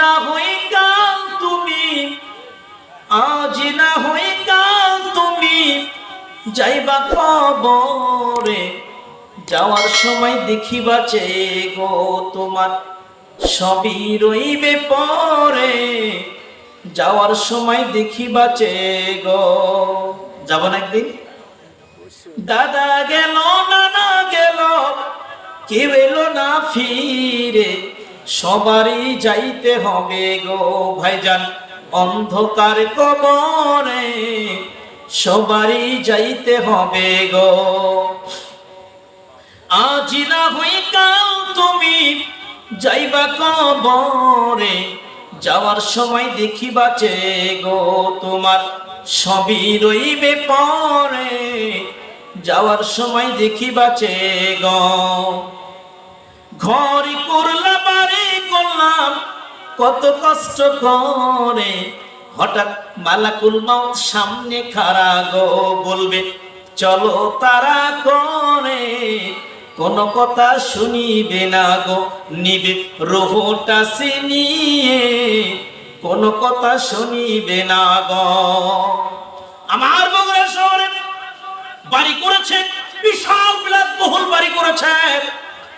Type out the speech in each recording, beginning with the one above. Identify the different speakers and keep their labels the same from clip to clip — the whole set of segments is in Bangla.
Speaker 1: না হই কাল তুমি, আজ না হই কাল তুমি যাইবা কবরে, যাওয়ার সময় দেখিবা চে গো তোমার সবই রইবে পরে, যাওয়ার সময় দেখিবা চে গো, যাব না একদিন? দাদা গেল, নানা গেল, কেউ এলো না ফিরে সবারই যাইতে হবে গো ভাইজান। অন্ধকার কবরে সবারই যাইতে হবে গো। আজ না হই কাল তুমি যাইবা কবরে, যাওয়ার সময় দেখিবা চে গো তোমার সবই রইবে পরে, যাওয়ার সময় দেখিবা চে গো। ঘরে করলা কত কষ্ট করে হঠাৎ মালাকুল মাউত সামনে খাড়া গো বলবে, চলো তারা করে, কোন কথা শুনিবে না গো, নিবে রোহটা নিয়ে কোন কথা শুনিবে না গো। আমার বগুড়া শহরে বাড়ি করেছে, বিশাল বিলাসবহুল বাড়ি করেছে।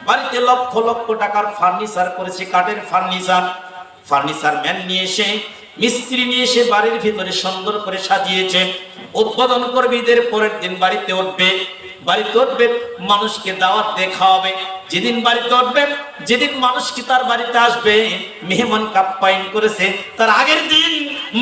Speaker 1: বাড়িতে লক্ষ লক্ষ টাকার ফার্নিচার করেছে, কাঠের ফার্নিচার। ফার্নিচার ম্যান নিয়ে এসে, মিস্ত্রি নিয়ে এসে বাড়ির ভিতরে সুন্দর করে সাজিয়েছে। উদ্বোধন করবে ঈদের পরের দিন বাড়িতে উঠবে। বাড়িতে উঠবে, মানুষকে দাওয়াত দেখা হবে যেদিন বাড়িতে উঠবে, যেদিন মানুষ কি তার বাড়িতে আসবে, মেহমান কাপ্পাইন করেছে, তার আগের দিন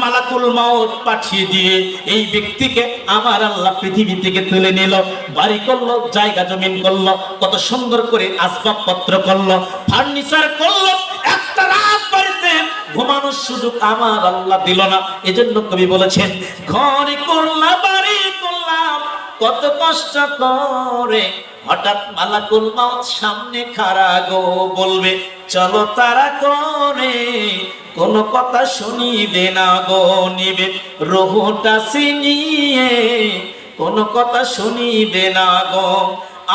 Speaker 1: মালাকুল মাউত পাঠিয়ে দিয়ে এই ব্যক্তিকে আমার আল্লাহ পৃথিবী থেকে তুলে নিল, বাড়ি করল, জায়গা জমিন করল, কত সুন্দর করে আসবাবপত্র করল, ফার্নিচার করল, একটা রাত বাড়িতে ঘুমানোর সুযোগ আমার আল্লাহ দিল না। এজন্য কবি বলেছেন, ঘরে করলাম কত কষ্ট করে হঠাৎ মালাকুল মাউত সামনে খাড়া গো বলবে, চলো তারা করে, কোন কথা শুনিবে না গো নিবে, রোহটা সিনিয়ে কোন কথা শুনিবে না গো।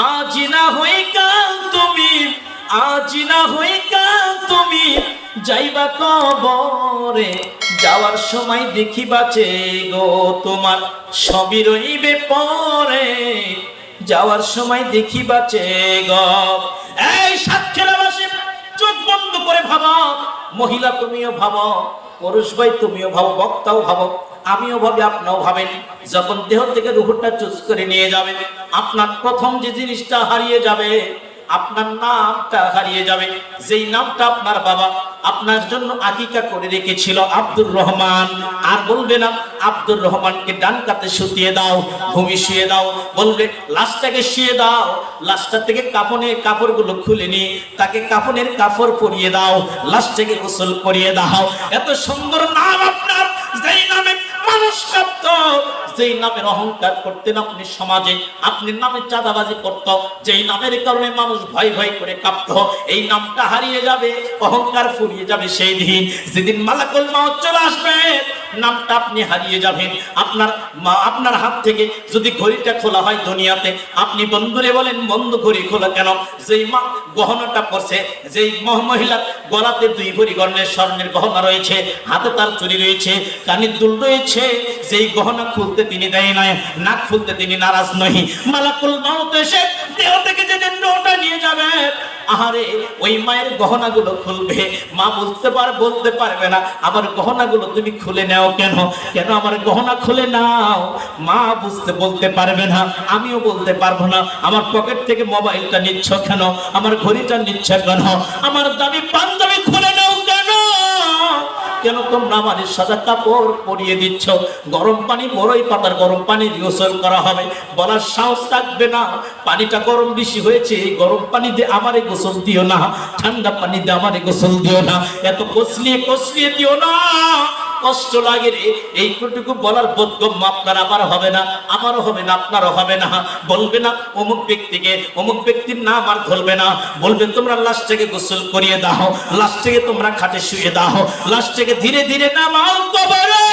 Speaker 1: আজ না হই কাল তুমি, আজ না হই কাল তুমি যাইবা কবরে যাওয়ার সময় দেখি চে গো, তোমার সবই রইবে পরে। যাওয়ার সময় দেখি চে গো, এই সাতক্ষীরাবাসী চোখ বন্ধ করে ভাবো, মহিলা তুমিও ভাবো, পুরুষ ভাই তুমিও ভাবো, বক্তাও ভাবো, আমিও ভাবি, আপনিও ভাবেন। যখন দেহ থেকে রুহুটা চুজ করে নিয়ে যাবে, আপনার প্রথম যে জিনিসটা হারিয়ে যাবে আপনার নামটা হারিয়ে যাবে। যেই নামটা আপনার বাবা আপনার জন্য আকিকা করে রেখেছিল আব্দুর রহমান। আর বলবে না, আব্দুর রহমানকে ডান কাতে শুতিয়ে দাও ভূমি শুয়ে দাও। বলবে, লাশটাকে শুয়ে দাও, লাশটা থেকে কাফনের কাপড়গুলো খুলে নিয়ে তাকে কাফনের কাপড় পরিয়ে দাও, লাশটাকে গোসল করিয়ে দাও। এত সুন্দর নাম আপনার, যেই নামে মানুষ যেই নামের অহংকার করতেন আপনি সমাজে, আপনি নামে চাঁদাবাজি করত, যেই নামের কারণে মানুষ ভয় ভয় করে কাঁপত, এই নামটা হারিয়ে যাবে, অহংকার ফুরিয়ে যাবে সেই দিন। যেদিন মালাকুল মাউত চলে আসবে নামটা আপনি হারিয়ে যাবেন। আপনার আপনার হাত থেকে যদি ঘড়িটা খোলা হয় দুনিয়াতে, আপনি বন্ধুরে বলেন ঘড়ি খোলা কেন? যেই মা গহনাটা পড়ছে যেই মহিলার গলাতে দুই ভরি গর্ণের স্বর্ণের গহনা রয়েছে, হাতে তার চুরি রয়েছে কানের দুল রয়েছে, যেই গহনা খুলতে তিনি দেয় নাই, নাক খুলতে তিনি নারাজ নহি। মালাকুল মাউত এসে দেহ থেকে যে নিয়ে যাবে। আহারে, ওই মায়ের গহনাগুলো খুলবে। মা বলতে পার, বলতে পারবে না, আমার গহনাগুলো তুমি খুলে নাও কেন? কেন আমার গহনা খুলে নাও? মা বুঝতে, বলতে পারবে না, আমিও বলতে পারব না, আমার পকেট থেকে মোবাইলটা নিচ্ছ কেন? আমার ঘড়িটা নিচ্ছ কেন? আমার দামি পাঞ্জাবি খুলে কেন তোমরা আমার সাদা কাপড় পরিয়ে দিচ্ছ? গরম পানি বড়ই পাতার গরম পানি গোসল করা হবে। বলার সাহস থাকবে না। পানিটা গরম বেশি হয়েছে, এই গরম পানি দিয়ে আমারে গোসল দিও না। ঠান্ডা পানি দিয়ে আমারে গোসল দিও না। এত কষলিয়ে কষলিয়ে দিও না। কষ্ট লাগে রে। এইটুকু বলার বোধগম্য আপনার আমার হবে না, আমারও হবে না, আপনারও হবে না। বলবে না অমুক ব্যক্তিকে, অমুক ব্যক্তির নাম আর ধরবে না। বলবে, তোমরা লাশটাকে গোসল করিয়ে দাও লাশটাকে তোমরা খাটে শুয়ে দাও লাশটাকে ধীরে ধীরে নামাও কবরে।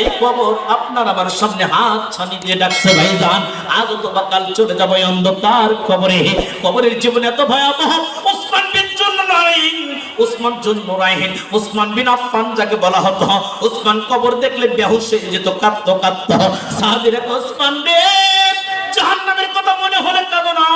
Speaker 1: এই কবর আপনার আমার সামনে হাত ছানি দিয়ে ডাকছে, ভাই যান আজ অথবা কাল চলে যাব অন্ধকার কবরে। কবরের জীবন এত ভয়াবহ, ওসমান বিন উসমান জন্য রাইহিন উসমান বিন আফফান যাকে বলা হতো। উসমান কবর দেখলে বেহুশ হয়ে যেত, কাঁদতো কাঁদতো। সাহাবিরা উসমান রে, জাহান্নামের কথা মনে হলে কাঁদো না।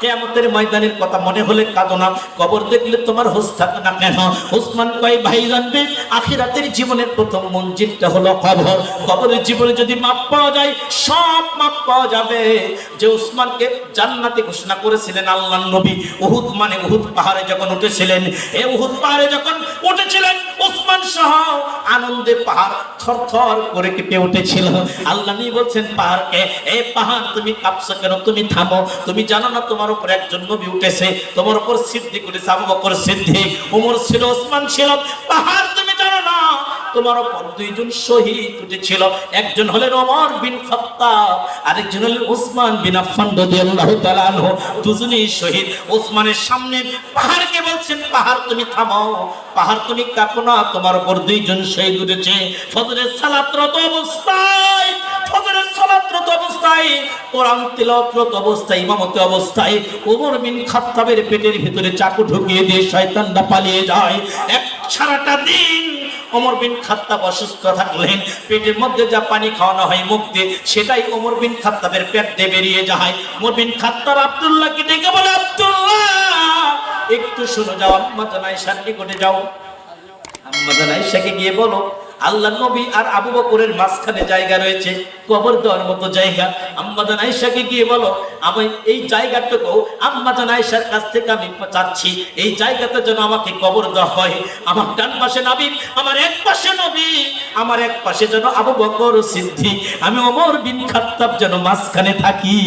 Speaker 1: কেয়ামতের ময়দানের কথা মনে হলে কাঁদো না। কবর দেখলে তোমার হোস থাকে না কেন? ওসমান কয়, ভাই জানবে, আখিরাতের জীবনের প্রথম মঞ্জিলটা হলো কবর। কবরের জীবনে যদি মাপ পাওয়া যায়, সব মাপ পাওয়া যাবে। যে উসমানকে জান্নাতে ঘোষণা করেছিলেন আল্লাহ নবী, উহুদ মানে উহুদ পাহাড়ে যখন উঠেছিলেন এই উহুদ পাহাড়ে যখন উঠেছিলেন, উসমান সহ আনন্দে পাহাড় থর থর করে কেঁপে উঠেছিল। আল্লাহ নবী বলছেন, পাহাড়কে এই পাহাড় তুমি কাঁপছো কেন? তুমি থামো। তুমি জানো না তোমার উপর একজন নবী উঠেছে, তোমার উপর সিদ্দিক উঠেছে, আবু বকর সিদ্দিক উমর ছিল, ওসমান ছিল, পাহাড় তুমি জানো না, তোমার উপর দুইজন শহীদ উঠেছিল, একজন হলেন ওমর বিন খাত্তাব, আরেকজন হলেন উসমান বিন আফফান রাদিয়াল্লাহু তাআলা আনহু, দুজনেই শহীদ, ওসমানের সামনে পাহাড়কে বলছেন, পাহাড় তুমি থামাও পাহাড় তুমি কাঁপো না, তোমার উপর দুইজন শহীদ উঠেছে, ফজরের সালাতরত অবস্থায় ফজরের অবস্থায়, কোরআন তিলাওয়াতরত অবস্থায়, ইমামতি অবস্থায়, ওমর বিন খাত্তাবের পেটের ভিতরে চাকু ঢুকিয়ে দিয়ে শয়তানটা পালিয়ে যায়। এক সারাটা দিন ওমর বিন খাত্তাব অসুস্থ থাকলেন, পেটের মধ্যে যা পানি খাওয়ানো হয় মুখ দিয়ে, সেটাই ওমর বিন খাত্তাবের পেট দিয়ে বেরিয়ে যায়। ওমর বিন খাত্তাব আব্দুল্লাহকে ডেকে বলে, আব্দুল্লাহ, একটু শুনে যাও, আম্মা জানাইশার নিকটে যাও। আম্মা জানাইশাকে গিয়ে বলো আল্লাহ নবী আর আবু বকরের মাঝখানে জায়গা রয়েছে, কবর দেওয়ার মতো জায়গা। আম্মাজান আয়েশাকে গিয়ে বলো, আমি এই জায়গাটুকু আম্মাজান আয়েশার কাছ থেকে আমি চাচ্ছি। এই জায়গাতে যেন আমাকে কবর দেওয়া হয়। আমার ডান পাশে নবী, আমার এক পাশে নবী, আমার এক পাশে যেন আবু বকর সিদ্ধি আমি ওমর বিন খাত্তাব যেন মাঝখানে থাকি।